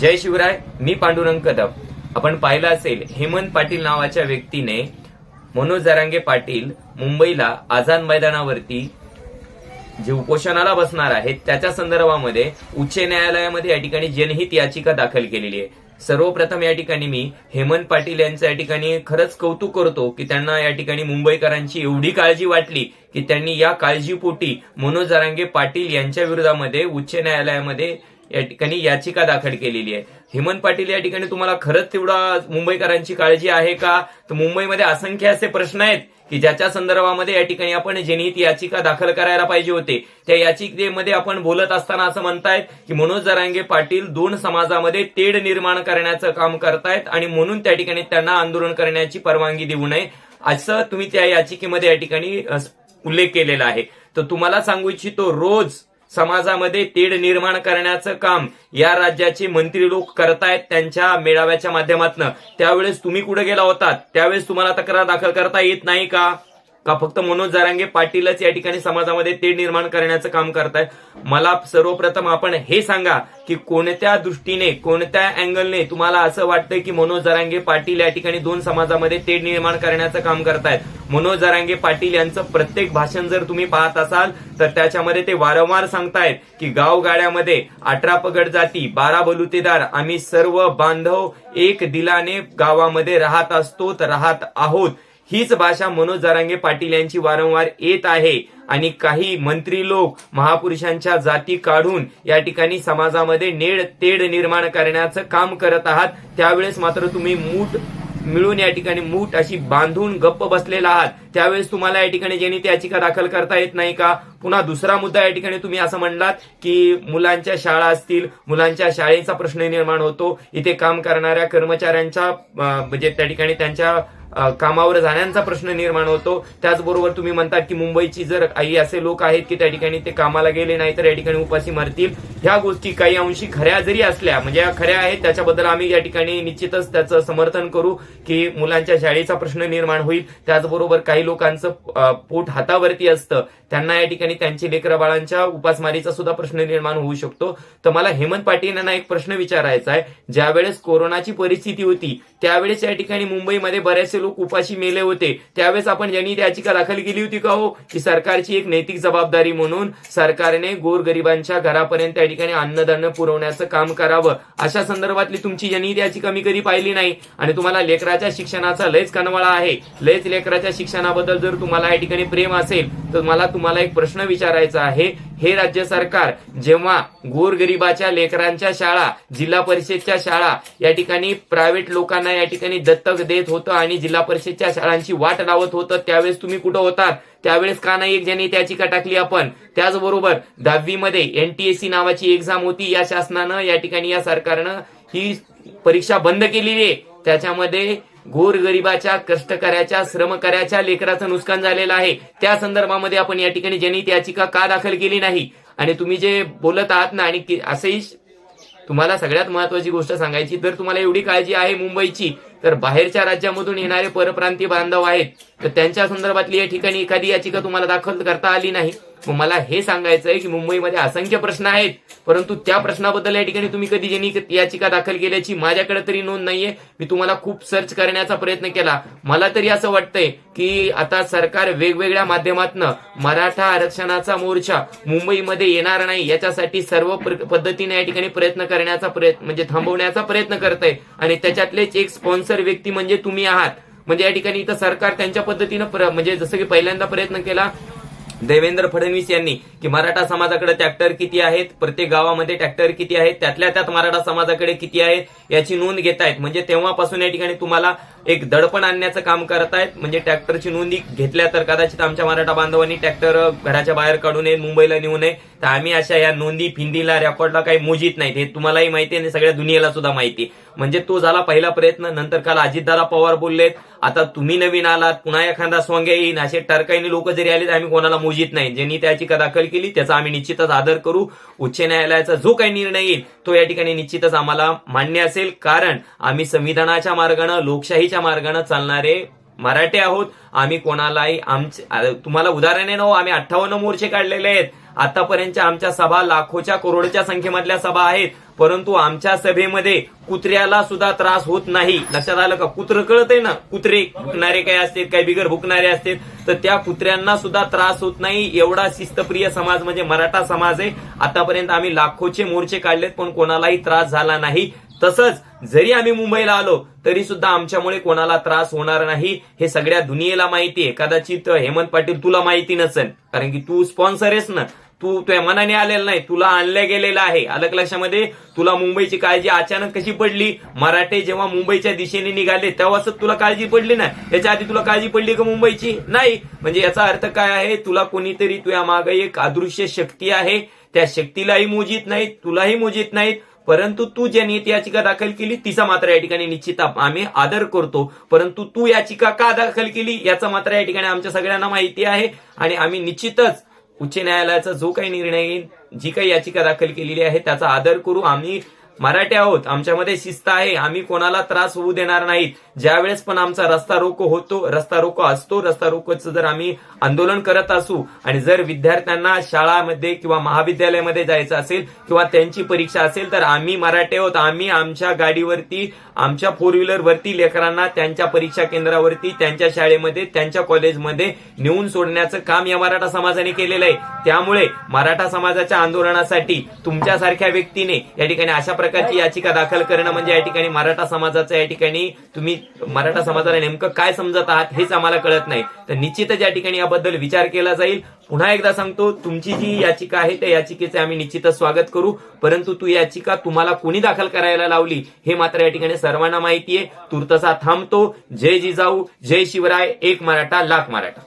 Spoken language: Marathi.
जय शिवराय मी पांडुरंग कदम. आपण पाहिलं असेल हेमंत पाटील नावाच्या व्यक्तीने मनोज जरांगे पाटील मुंबईला आझाद मैदानावरती जे उपोषणाला बसणार आहेत त्याच्या संदर्भामध्ये उच्च न्यायालयामध्ये या ठिकाणी जनहित याचिका दाखल केलेली आहे. सर्वप्रथम या ठिकाणी मी हेमंत पाटील यांचं या ठिकाणी खरंच कौतुक करतो की त्यांना या ठिकाणी मुंबईकरांची एवढी काळजी वाटली की त्यांनी या काळजीपोटी मनोज जरांगे पाटील यांच्या विरोधामध्ये उच्च न्यायालयामध्ये या ठिकाणी याचिका दाखल केलेली आहे. हेमंत पाटील या ठिकाणी तुम्हाला खरंच तेवढा मुंबईकरांची काळजी आहे का? तर मुंबईमध्ये असंख्य असे प्रश्न आहेत की ज्याच्या संदर्भामध्ये या ठिकाणी आपण जनहित याचिका दाखल करायला पाहिजे होते. त्या याचिकेमध्ये आपण बोलत असताना असं म्हणतायत की मनोज जरांगे पाटील दोन समाजामध्ये तेढ निर्माण करण्याचं काम करतायत आणि म्हणून त्या ठिकाणी त्यांना आंदोलन करण्याची परवानगी देऊ नये. असं तुम्ही त्या याचिकेमध्ये या ठिकाणी उल्लेख केलेला आहे. तर तुम्हाला सांगू इच्छितो रोज समाजामध्ये तेढ निर्माण करण्याचं काम या राज्याचे मंत्री लोक करतायत त्यांच्या मेळाव्याच्या माध्यमातून. त्यावेळेस तुम्ही कुठे गेला होतात? त्यावेळेस तुम्हाला तक्रार दाखल करता येत नाही का? का फक्त मनोज जारांगे पाटीलच या ठिकाणी समाजामध्ये तेढ निर्माण करण्याचं काम करतायत? मला सर्वप्रथम आपण हे सांगा की कोणत्या दृष्टीने कोणत्या अँगलने तुम्हाला असं वाटतं की मनोज जरांगे पाटील या ठिकाणी दोन समाजामध्ये तेढ निर्माण करण्याचं काम करतायत? मनोज जरांगे पाटील यांचं प्रत्येक भाषण जर तुम्ही पाहत असाल तर त्याच्यामध्ये ते वारंवार सांगतायत की गावगाड्यामध्ये अठरा पगड जाती बारा बलुतेदार आम्ही सर्व बांधव एक दिलाने गावामध्ये राहत असतो राहत आहोत. हीच भाषा मनोज जारांगे पाटील यांची वारंवार येत आहे. आणि काही मंत्री लोक महापुरुषांच्या जाती काढून या ठिकाणी समाजामध्ये नेड तेढ निर्माण करण्याचं काम करत आहात. त्यावेळेस मात्र तुम्ही मूठ मिळून या ठिकाणी मूठ अशी बांधून गप्प बसलेला आहात. त्यावेळेस तुम्हाला या ठिकाणी ज्यांनी याचिका दाखल करता येत नाही का? पुन्हा दुसरा मुद्दा या ठिकाणी तुम्ही असं म्हणलात की मुलांच्या शाळा असतील मुलांच्या शाळेचा प्रश्न निर्माण होतो. इथे काम करणाऱ्या कर्मचाऱ्यांच्या म्हणजे त्या ठिकाणी त्यांच्या कामावर जाण्याचा प्रश्न निर्माण होतो. त्याचबरोबर तुम्ही म्हणतात की मुंबईची जर आई असे लोक आहेत की त्या ठिकाणी ते कामाला गेले नाही तर या ठिकाणी उपाशी मरतील. ह्या गोष्टी काही अंशी खऱ्या जरी असल्या म्हणजे खऱ्या आहेत त्याच्याबद्दल आम्ही या ठिकाणी निश्चितच त्याचं समर्थन करू की मुलांच्या शाळेचा प्रश्न निर्माण होईल. त्याचबरोबर काही लोकांचं पोट हातावरती असतं. त्यांना या ठिकाणी त्यांची लेकरा बाळांच्या उपासमारीचा सुद्धा प्रश्न निर्माण होऊ शकतो. तर मला हेमंत पाटील यांना एक प्रश्न विचारायचा आहे. ज्यावेळेस कोरोनाची परिस्थिती होती त्यावेळेस या ठिकाणी मुंबईमध्ये बरेचसे लोक उपाशी मेले होते. त्यावेळेस आपण ज्यांनी याचिका दाखल केली होती का हो? की सरकारची एक नैतिक जबाबदारी म्हणून सरकारने गोरगरिबांच्या घरापर्यंत ठिकाणी अन्नधान्य पुरवण्याचं काम करावं. अशा संदर्भातली तुमची जनहित याचिका मी कधी पाहिली नाही. आणि तुम्हाला लेकराच्या शिक्षणाचा लयच कनवाळा आहे. लयच लेकराच्या शिक्षणाबद्दल जर तुम्हाला या ठिकाणी प्रेम असेल तर मला तुम्हाला एक प्रश्न विचारायचा आहे. हे राज्य सरकार जेव्हा गोरगरिबाच्या लेकरांच्या शाळा जिल्हा परिषदच्या शाळा या ठिकाणी प्रायव्हेट लोकांना या ठिकाणी दत्तक देत होतं आणि जिल्हा परिषदच्या शाळांची वाट लावत होतं त्यावेळेस तुम्ही कुठं होतात? त्यावेळेस का नाही एक ज्यांनी त्याचिका टाकली आपण? त्याचबरोबर दहावीमध्ये एनटीएससी नावाची एक्झाम होती. या शासनानं या ठिकाणी या सरकारनं ही परीक्षा बंद केलेली आहे. त्याच्यामध्ये गोरगरिबाच्या कष्टकऱ्याच्या श्रमकऱ्याच्या लेकराचं नुकसान झालेलं आहे. त्या संदर्भामध्ये आपण या ठिकाणी जनहित याचिका का दाखल केली नाही? आणि तुम्ही जे बोलत आहात ना आणि असंही तुम्हाला सगळ्यात महत्वाची गोष्ट सांगायची जर तुम्हाला एवढी काळजी आहे मुंबईची. तर बाहेरच्या राज्यामधून येणारे परप्रांतीय बांधव आहेत तर त्यांच्या संदर्भातली या ठिकाणी एखादी याचिका तुम्हाला दाखल करता आली नाही. मला हे सांगायचं आहे की मुंबईमध्ये असंख्य प्रश्न आहेत परंतु त्या प्रश्नाबद्दल या ठिकाणी तुम्ही कधी ज्यांनी याचिका दाखल केल्याची माझ्याकडे तरी नोंद नाहीये. मी तुम्हाला खूप सर्च करण्याचा प्रयत्न केला. मला तरी असं वाटतंय की आता सरकार वेगवेगळ्या माध्यमातून मराठा आरक्षणाचा मोर्चा मुंबईमध्ये येणार नाही याच्यासाठी सर्व पद्धतीने या ठिकाणी प्रयत्न करण्याचा प्रयत्न म्हणजे थांबवण्याचा प्रयत्न करत आहे आणि त्याच्यातलेच एक स्पॉन्सर व्यक्ती म्हणजे तुम्ही आहात. म्हणजे या ठिकाणी इथं सरकार त्यांच्या पद्धतीनं म्हणजे जसं की पहिल्यांदा प्रयत्न केला देवेंद्र फडणवीस यांनी की मराठा समाजाकडे ट्रॅक्टर किती आहेत प्रत्येक गावामध्ये ट्रॅक्टर किती आहेत त्यातल्या त्यात मराठा समाजाकडे किती आहेत याची नोंद घेत आहेत. म्हणजे तेव्हापासून या ठिकाणी तुम्हाला एक दडपण आणण्याचं काम करत आहेत. म्हणजे ट्रॅक्टरची नोंदी घेतल्या तर कदाचित आमच्या मराठा बांधवांनी ट्रॅक्टर घराच्या बाहेर काढू नये मुंबईला नेऊ नये. तर आम्ही अशा या नोंदी फिंदीला रेकॉर्डला काही मोजित नाहीत. हे तुम्हालाही माहिती आहे आणि सगळ्या दुनियेला सुद्धा माहिती आहे. म्हणजे तो झाला पहिला प्रयत्न नंतर काल अजितदादा पवार बोललेत आता तुम्ही नवीन आलात पुन्हा एखादा स्वांग्या येईन असे टरकाईने लोक जरी आले तर आम्ही कोणाला मोजित नाही. ज्यांनी त्याची दाखल केली त्याचा आम्ही निश्चितच आदर करू. उच्च न्यायालयाचा जो काही निर्णय येईल तो या ठिकाणी निश्चितच आम्हाला मान्य असेल. कारण आम्ही संविधानाच्या मार्गानं लोकशाहीच्या मार्गानं चालणारे मराठे आहोत. आम्ही कोणालाही आमचे तुम्हाला उदाहरण आहे ना हो, आम्ही अठ्ठावन्न मोर्चे काढलेले आहेत. आतापर्यंतच्या आमच्या सभा लाखोच्या करोडच्या संख्येमधल्या सभा आहेत. परंतु आमच्या सभेमध्ये कुत्र्याला सुद्धा त्रास होत नाही. लक्षात आलं का? कुत्र कळत आहे ना? कुत्रे भुकणारे काही असतील? काही बिगर भुकणारे असतील? तर त्या कुत्र्यांना सुद्धा त्रास होत नाही. एवढा शिस्तप्रिय समाज म्हणजे मराठा समाज आहे. आतापर्यंत आम्ही लाखोचे मोर्चे काढलेत पण कोणालाही त्रास झाला नाही. तसंच जरी आम्ही मुंबईला आलो तरी सुद्धा आमच्यामुळे कोणाला त्रास होणार नाही. हे सगळ्या दुनियेला माहिती आहे. कदाचित हेमंत पाटील तुला माहिती नसेल. कारण की तू स्पॉन्सर आहेस ना. तू तुझ्या मनाने आलेला नाही तुला आणलं गेलेलं आहे. अलग लक्षामध्ये तुला मुंबईची काळजी अचानक कशी पडली? मराठे जेव्हा मुंबईच्या दिशेने निघाले तेव्हाच तुला काळजी पडली ना याच्या आधी तुला काळजी पडली का मुंबईची? नाही. म्हणजे याचा अर्थ काय आहे? तुला कोणीतरी तुझ्या मागे एक अदृश्य शक्ती आहे. त्या शक्तीलाही मोजित नाहीत तुलाही मोजित नाहीत. परंतु तू ज्याने ती याचिका दाखल केली तिचा मात्र या ठिकाणी निश्चित आप- आम्ही आदर करतो. परंतु तू याचिका का दाखल केली याचा मात्र या ठिकाणी आमच्या सगळ्यांना माहिती आहे. आणि आम्ही निश्चितच उच्च न्यायालयाचा जो काही निर्णय येईल जी काही याचिका दाखल केलेली आहे त्याचा आदर करू. आम्ही मराठी आहोत. आमच्यामध्ये शिस्त आहे. आम्ही कोणाला त्रास होऊ देणार नाहीत. ज्यावेळेस पण आमचा रस्ता रोको होतो रस्ता रोको असतो रस्ता रोकोचं जर आम्ही आंदोलन करत असू आणि जर विद्यार्थ्यांना शाळामध्ये किंवा महाविद्यालयामध्ये जायचं असेल किंवा त्यांची परीक्षा असेल तर आम्ही मराठी आहोत. आम्ही आमच्या गाडीवरती आमच्या फोर व्हीलर वरती लेकरांना त्यांच्या परीक्षा केंद्रावरती त्यांच्या शाळेमध्ये त्यांच्या कॉलेजमध्ये नेऊन सोडण्याचं काम या मराठा समाजाने केलेलं आहे. त्यामुळे मराठा समाजाच्या आंदोलनासाठी तुमच्यासारख्या व्यक्तीने या ठिकाणी अशा प्रकारची याचिका दाखल करणं म्हणजे या ठिकाणी मराठा समाजाचं या ठिकाणी तुम्ही मराठा समाजाला नेमकं काय समजत आहात हेच आम्हाला कळत नाही. तर निश्चितच या ठिकाणी याबद्दल विचार केला जाईल. पुन्हा एकदा सांगतो तुमची जी याचिका आहे त्या याचिकेचे आम्ही निश्चितच स्वागत करू. परंतु तू याचिका तुम्हाला कोणी दाखल करायला लावली हे मात्र या ठिकाणी सर्वांना माहिती आहे. तुर्तसा थांबतो. जय जिजाऊ जय शिवराय एक मराठा लाख मराठा.